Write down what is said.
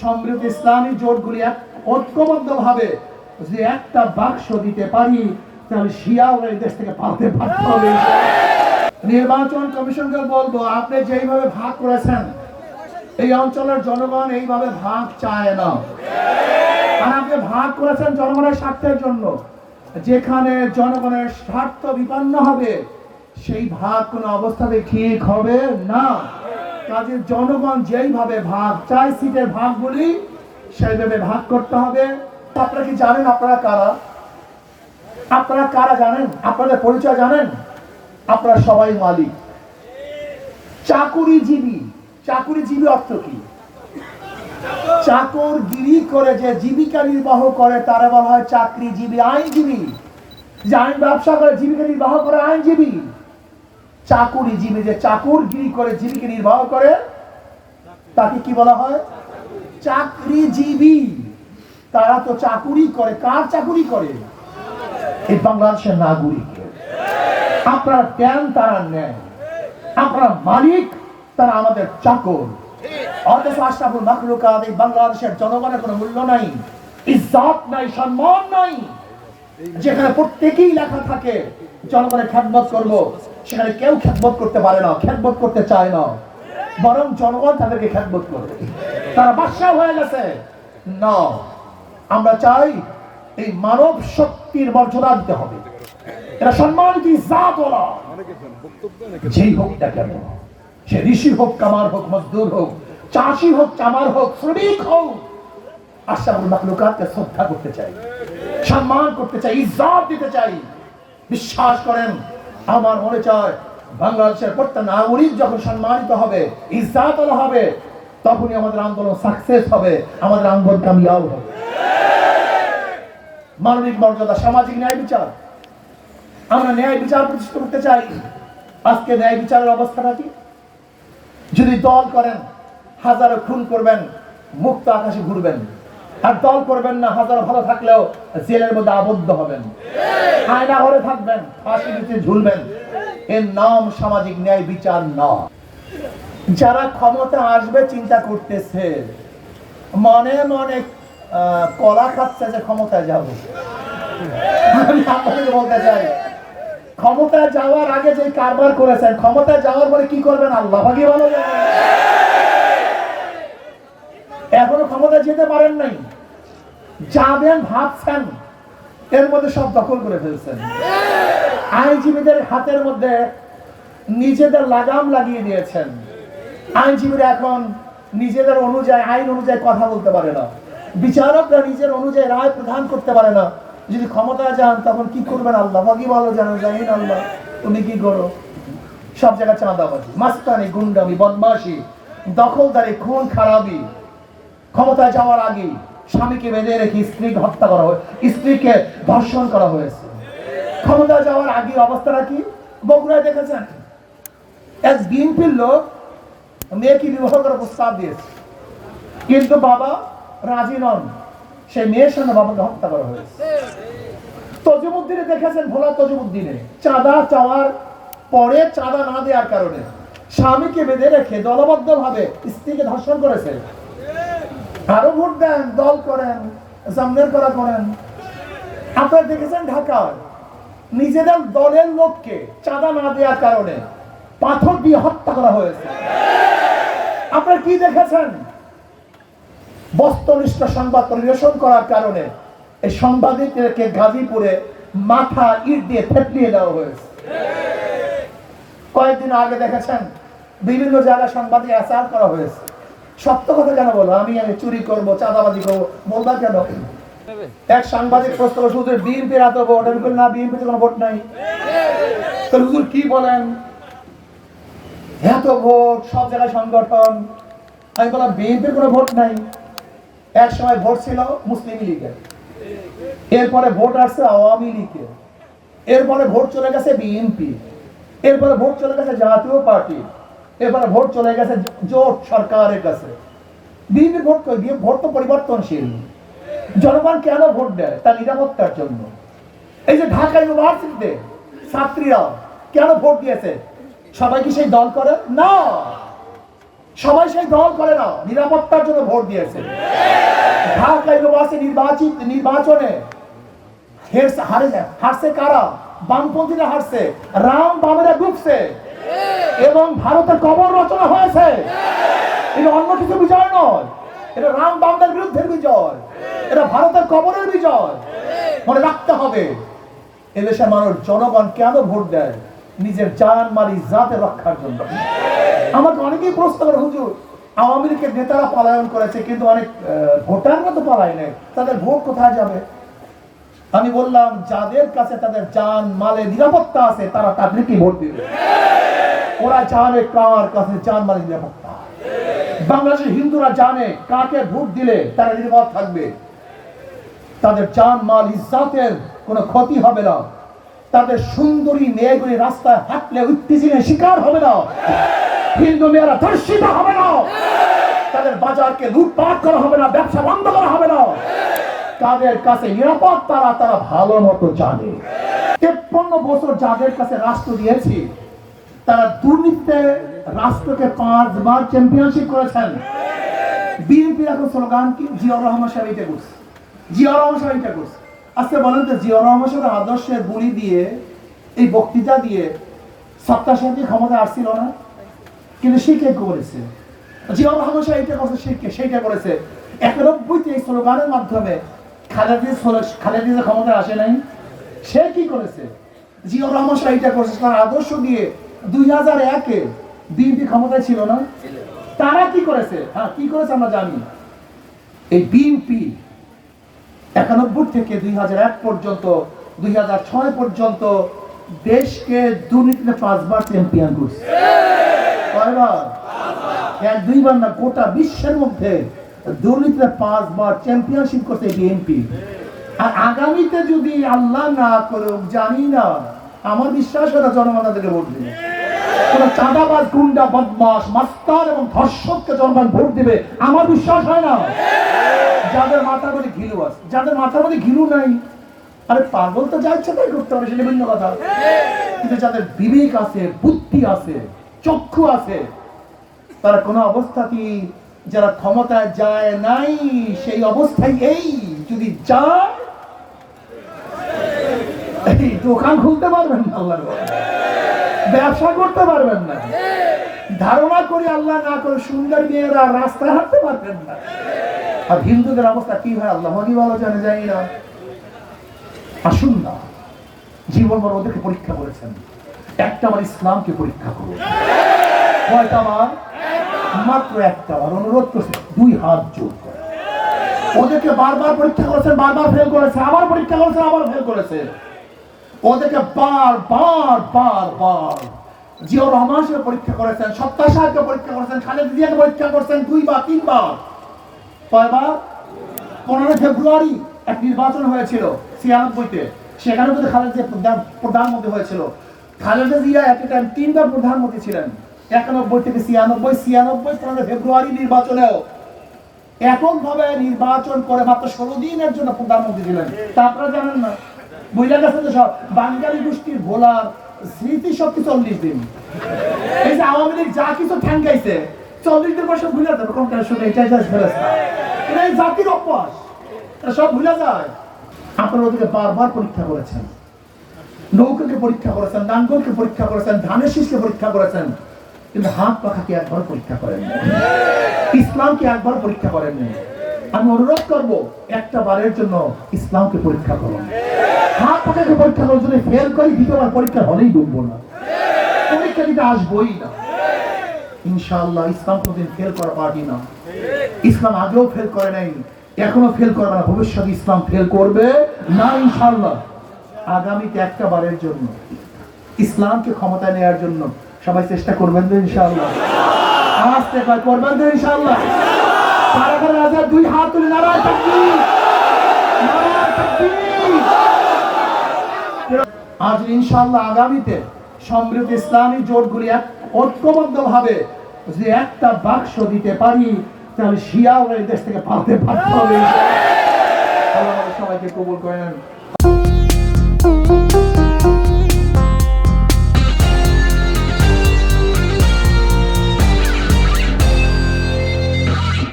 সমৃদ্ধ ইসলামী জোটগুলি এক ঐক্যবদ্ধভাবে যে একটা বাক্স দিতে পারি, তাহলে শিয়া এই দেশ থেকে পালতে পারতে হবে। নির্বাচন কমিশনকে বলব, আপনি যেইভাবে ভাগ করেছেন, এই অঞ্চলের জনগণ এইভাবে ভাগ চায় না। আর আপনি ভাগ করেছেন জনগণের স্বার্থের জন্য। যেখানে জনগণের স্বার্থ বিপন্ন হবে, সেই ভাগ কোনো অবস্থাতে ঠিক হবে না। কাজে জনগণ যেইভাবে ভাগ চায়, সিটের ভাগগুলি সেইভাবে ভাগ করতে হবে। আপনারা কি জানেন আপনারা কারা? আপনারা কারা জানেন? আপনাদের পরিচয় জানেন? আপনারা সবাই মালিক। চাকুরিজীবী। চাকুরিজীবী অর্থ কি? চাকরগিরি করে যে জীবিকা নির্বাহ করে, তারা বলা হয় চাকরিজীবী, আইনজীবী। যে আইন ব্যবসা করে, জীবিকা নির্বাহ করে, আইনজীবী। চাকুরিজীবী যে চাকুরগিরি করে জীবিকা নির্বাহ করে, তাকে কি বলা হয়? চাকরিজীবী। তারা তো চাকুরি করে। কার চাকুরি করে? এই বাংলাদেশের নাগরিক আপনার জ্ঞান তারা নেয়। আপনার মালিক তারা আমাদের চাকর। অথচ আশরাফুল মাখলুকাত এই বাংলাদেশের জনগণের কোনো মূল্য নাই, ইজ্জত নাই, সম্মান নাই। যেখানে প্রত্যেকেই লেখা থাকে, জনগণের খ্যাতমত করব। সেখানে কেউ খ্যাতমত করতে পারে না খ্যাতমত করতে চায় না। বরং জনগণ তাদেরকে খ্যাতমত করবে। তারা বাদশাহ হয়ে গেছে। না, আমরা চাই এই মানব শক্তির মর্যাদা দিতে হবে। ওলা যেই হোক না কেন, সে ঋষি হোক, কামার হোক, মজদুর হোক, চাষি হোক, চামার হোক, শ্রমিক হোক আশাবুল মাকলুকাতকে শ্রদ্ধা করতে চাই, সম্মান করতে চাই, ইজ্জত দিতে চাই। বিশ্বাস করেন আমার মনে চায়, বাংলাদেশের প্রত্যেক নাগরিক যখন সম্মানিত হবে, ইজ্জাত হবে, তখনই আমাদের আন্দোলন সাকসেস হবে, আমাদের আন্দোলন কামিয়াব হবে। মানবিক মর্যাদা, সামাজিক ন্যায় বিচার। আমরা ন্যায় বিচার প্রতিষ্ঠা করতে চাই। আজকে ন্যায় বিচারের অবস্থাটা কি? যদি দল করেন, হাজারো খুন করবেন, মুক্ত আকাশে ঘুরবেন। আর দল করবেন না, হাজারো ভালো থাকলেও জেলের মধ্যে আবদ্ধ হবেন। আয়না ঘরে থাকবেন ফাঁসি নিচে ঝুলবেন। এর নাম সামাজিক ন্যায় বিচার না যারা ক্ষমতা আসবে, চিন্তা করতেছে, মনে মনে কলা খাচ্ছে যে ক্ষমতায় যাব। বলতে চাই, ক্ষমতায় যাওয়ার আগে যে কারবার করেছেন, ক্ষমতায় যাওয়ার পরে কি করবেন? আল্লাহ ভাগে ভালো। এখনও ক্ষমতা যেতে পারেন নাই। যাবেন, ভাবছেন, এর মধ্যে সব দখল করে ফেলছেন। আইনজীবীদের হাতের মধ্যে নিজেদের লাগাম লাগিয়ে দিয়েছেন। আইনজীবীরা এখন নিজেদের অনুযায়ী, আইন অনুযায়ী কথা বলতে পারে না। বিচারকরা নিজের অনুযায়ী রায় প্রদান করতে পারে না। যদি ক্ষমতায় যান, তখন কি করবেন আল্লাহ? বাকি বলো, জানো, জানি না আল্লাহ। তুমি কি করো? সব জায়গায় চাঁদাবাজি, মাস্তানি, গুন্ডামি, বদমাশি, দখলদারি, খুন, খারাপি। ক্ষমতায় যাওয়ার আগে স্বামীকে বেঁধে রেখে স্ত্রীকে হত্যা করা হয় স্ত্রীকে ধর্ষণ করা হয়েছে। ক্ষমতায় যাওয়ার আগে অবস্থাটা কি? বগুড়ায় দেখেছেন? এক বিএনপির লোক মেয়েকে বিবাহ করার প্রস্তাব দিয়েছে। কিন্তু বাবা রাজি নন। সেই মেয়ের সঙ্গে বাবাকে হত্যা করা হয়েছে। তজুমুদ্দিনে দেখেছেন ভোলা তজুমুদ্দিনে। চাঁদা চাওয়ার পরে চাঁদা না দেওয়ার কারণে স্বামীকে বেঁধে রেখে দলবদ্ধ ভাবে স্ত্রীকে ধর্ষণ করেছে। আরও ভোট দেন, দল করেন জামনের করা করেন। আপনারা দেখেছেন ঢাকার নিজেদের দলের লোককে চাঁদা না দেওয়ার কারণে পাথর দিয়ে হত্যা করা হয়েছে। আপনারা কি দেখেছেন? বস্তুনিষ্ঠ সংবাদ পরিবেশন করার কারণে এই সাংবাদিকদেরকে গাজীপুরে মাথা ইট দিয়ে থেতলিয়ে দেওয়া হয়েছে। কয়েকদিন আগে দেখেছেন, বিভিন্ন জায়গায় সাংবাদিক অ্যাসার করা হয়েছে। সত্য কথা কেন বলো, আমি চুরি করব, চাঁদাবাজি করব, বলবা কেন? এক সাংবাদিক প্রশ্ন শুধু বিএনপির এত ভোট? আমি না বিএনপিতে কোনো ভোট নাই। তো হুজুর কি বলেন? এত ভোট, সব জায়গায় সংগঠন। আমি বললাম বিএনপির কোনো ভোট নাই। এক সময় ভোট ছিল মুসলিম লীগের। এরপরে ভোট আসছে আওয়ামী লীগের। এরপরে ভোট চলে গেছে বিএনপি। এরপরে ভোট চলে গেছে জাতীয় পার্টি। এরপরে ভোট চলে গেছে জোট সরকারের কাছে। বিএনপি ভোট করে দিয়ে ভোট তো পরিবর্তনশীল। জনগণ কেন ভোট দেয়? তার নিরাপত্তার জন্য। এই যে ঢাকা ইউনিভার্সিটিতে ছাত্রীরা কেন ভোট দিয়েছে? সবাই কি সেই দল করে? না। সবাই সেই দল করে না। নিরাপত্তার জন্য ভোট দিয়েছে। ঢাকা ইউনিভার্সিটি নির্বাচিত নির্বাচনে হেরছে হারে হারছে কারা? বামপন্থীরা হারছে রাম বামেরা ডুবছে। এবং ভারতের কবর রচনা হয়েছে। এটা অন্য কিছু বিজয় নয়। এটা রাম বামদের বিরুদ্ধে বিজয়। এটা ভারতের কবরের বিজয়। মনে রাখতে হবে, এদেশের মানুষ জনগণ কেন ভোট দেয়? নিজের জান, মাল, ইজ্জাতে রক্ষার জন্য। আমাকে অনেকেই প্রশ্ন করে, হুজুর, আওয়ামী লীগের নেতারা পলায়ন করেছে, কিন্তু অনেক ভোটাররা তো পলায় নেই। তাদের ভোট কোথায় যাবে? আমি বললাম, যাদের কাছে তাদের জান মালে নিরাপত্তা আছে, তারা তাদেরকে ভোট দিবে। ওরা জানে কার কাছে জান মালে নিরাপত্তা। বাংলাদেশের হিন্দুরা জানে কাকে ভোট দিলে তারা নিরাপদ থাকবে। তাদের জান মাল ইজ্জাতের কোনো ক্ষতি হবে না। তাদের সুন্দরী মেয়েগুলি রাস্তায় হাঁটলে উত্তেজনের শিকার হবে না। হিন্দু মেয়েরা ধর্ষিত হবে না। তাদের বাজারকে লুটপাট করা হবে না, ব্যবসা বন্ধ করা হবে না। তাদের কাছে নিরাপদ তারা তারা ভালো মতো জানে। তেপ্পন্ন বছর যাদের কাছে রাষ্ট্র দিয়েছি তারা দুর্নীতিতে রাষ্ট্রকে পাঁচবার চ্যাম্পিয়নশিপ করেছেন। বিএনপির এখন স্লোগান কি? জিয়াউর রহমান সাহেব এটা করছে। জিয়াউর রহমান সাহেব এটা করছে। আজকে বলেন তো, জিয়াউর রহমান সাহেবের আদর্শের বুলি দিয়ে, এই বক্তৃতা দিয়ে সত্তা সাহেবকে ক্ষমতা আসছিল না? কিন্তু সে কে করেছে? জিয়াউর রহমান সাহেব এটা করছে, সে কে? সেইটা করেছে। একানব্বইতে এই স্লোগানের মাধ্যমে খালেদি খালেদি যে ক্ষমতা আসে নাই। সে কি করেছে? জিয়াউর রহমান সাহেব এটা করেছে, তার আদর্শ দিয়ে দুই হাজার একে বিএনপি ক্ষমতায় ছিল না। তারা কি করেছে? হ্যাঁ কি করেছে আমরা জানি। এই বিএনপি একানব্বই থেকে দুই হাজার এক পর্যন্ত, দুই হাজার ছয় পর্যন্ত দেশকে দুর্নীতিতে পাঁচবার চ্যাম্পিয়ন করছে। দুইবার না, গোটা বিশ্বের মধ্যে দুর্নীতিতে পাঁচবার চ্যাম্পিয়নশিপ করছে বিএনপি। আর আগামীতে যদি আল্লাহ না করুক, জানি না। আমার বিশ্বাস হয় জনগণ তাদেরকে ভোট দিবে। কোন চাঁদাবাজ, গুন্ডা বদমাস মাস্তার এবং ধর্ষককে জনগণ ভোট দিবে, আমার বিশ্বাস হয় না। যাদের মাথার মধ্যে ঘিলু আছে, যাদের মাথার মধ্যে ঘিলু নাই, আরে পাগল তো যা ইচ্ছা তাই করতে পারে সেটা কথা। কিন্তু যাদের বিবেক আছে, বুদ্ধি আছে, চক্ষু আছে, তারা কোনো অবস্থাতেই যারা ক্ষমতায় যায় নাই, সেই অবস্থায় এই। যদি যায় দোকান খুলতে পারবেন না আল্লাহর ব্যবসা করতে পারবেন না। ধারণা করি আল্লাহ না করে সুন্দর মেয়েরা রাস্তায় হাঁটতে পারবেন না। আর হিন্দুদের অবস্থা কি হয় আল্লাহ কি ভালো জানে, জানি না। আসুন না। জীবন বড় ওদেরকে পরীক্ষা করেছেন। একটা আমার ইসলামকে পরীক্ষা করুন। কয়টা বার? মাত্র একটা বার। অনুরোধ করছে, দুই হাত জোর করে। ওদেরকে বারবার পরীক্ষা করেছেন, বারবার ফেল করেছে আবার পরীক্ষা করেছেন, আবার ফেল করেছে ওদেরকে বার বার বার বার। জিয়াউর রহমান সাহেব পরীক্ষা করেছেন সত্তা সাহেবকে পরীক্ষা করেছেন, খালেদ জিয়াকে পরীক্ষা করেছেন দুইবার, তিনবার। কয়বার? পনেরো ফেব্রুয়ারি এক নির্বাচন হয়েছিল ছিয়ানব্বইতে। সেখানে কিন্তু খালেদ জিয়া প্রধানমন্ত্রী হয়েছিল। খালেদা জিয়া এট টাইম তিনবার প্রধানমন্ত্রী ছিলেন, একানব্বই থেকে ছিয়ানব্বই ছিয়ানব্বই পনেরো ফেব্রুয়ারি নির্বাচনেও। এককভাবে নির্বাচন করে মাত্র ষোলো দিনের জন্য প্রধানমন্ত্রী ছিলেন। তা আপনারা জানেন না? বুঝলে গেছে তো সব বাঙালি গোষ্ঠীর ভোলার স্মৃতি শক্তি চল্লিশ দিন? এই যে আওয়ামী লীগ যা কিছু ঠ্যাঙ্গাইছে, চল্লিশ দিন বসে ভুলে যাবে কোন শুনে এটাই যাস ফেরেস্তা এটা এই জাতির অভ্যাস। সব ভুলে যায়। আপনারা ওদেরকে বারবার পরীক্ষা করেছেন। নৌকাকে পরীক্ষা করেছেন, নাঙ্গলকে পরীক্ষা করেছেন, ধানের শীষকে পরীক্ষা করেছেন, কিন্তু হাত পাখাকে একবার পরীক্ষা করেন ইসলামকে একবার পরীক্ষা করেননি আমি অনুরোধ করব, একটা বারের জন্য ইসলামকে পরীক্ষা করুন। পাখাকে পরীক্ষা ফেল করি দ্বিতীয়বার হলেই না পরীক্ষা দিতে না। ইনশাআল্লাহ, ইসলাম কোনদিন ফেল করা না। ইসলাম আগেও ফেল করে নাই এখনও ফেল করবে না। ভবিষ্যতে ইসলাম ফেল করবে না, ইনশাআল্লাহ। আগামীতে একটা বারের জন্য। ইসলামকে ক্ষমতায় নেওয়ার জন্য। সবাই চেষ্টা করবেন তো, ইনশাআল্লাহ। আসতে কয় করবেন তো, ইনশাআল্লাহ। কারা রাজি? দুই হাত তুলে, নারায় তাকবীর নারায় তাকবীর। আজ ইনশাল্লাহ আগামীতে সমৃদ্ধ ইসলামী জোটগুলি এক ঐক্যবদ্ধ ভাবে যে একটা বাক্স দিতে পারি, তাহলে শিয়াও এই দেশ থেকে পালতে পারতে হবে। সবাইকে কবুল করেন।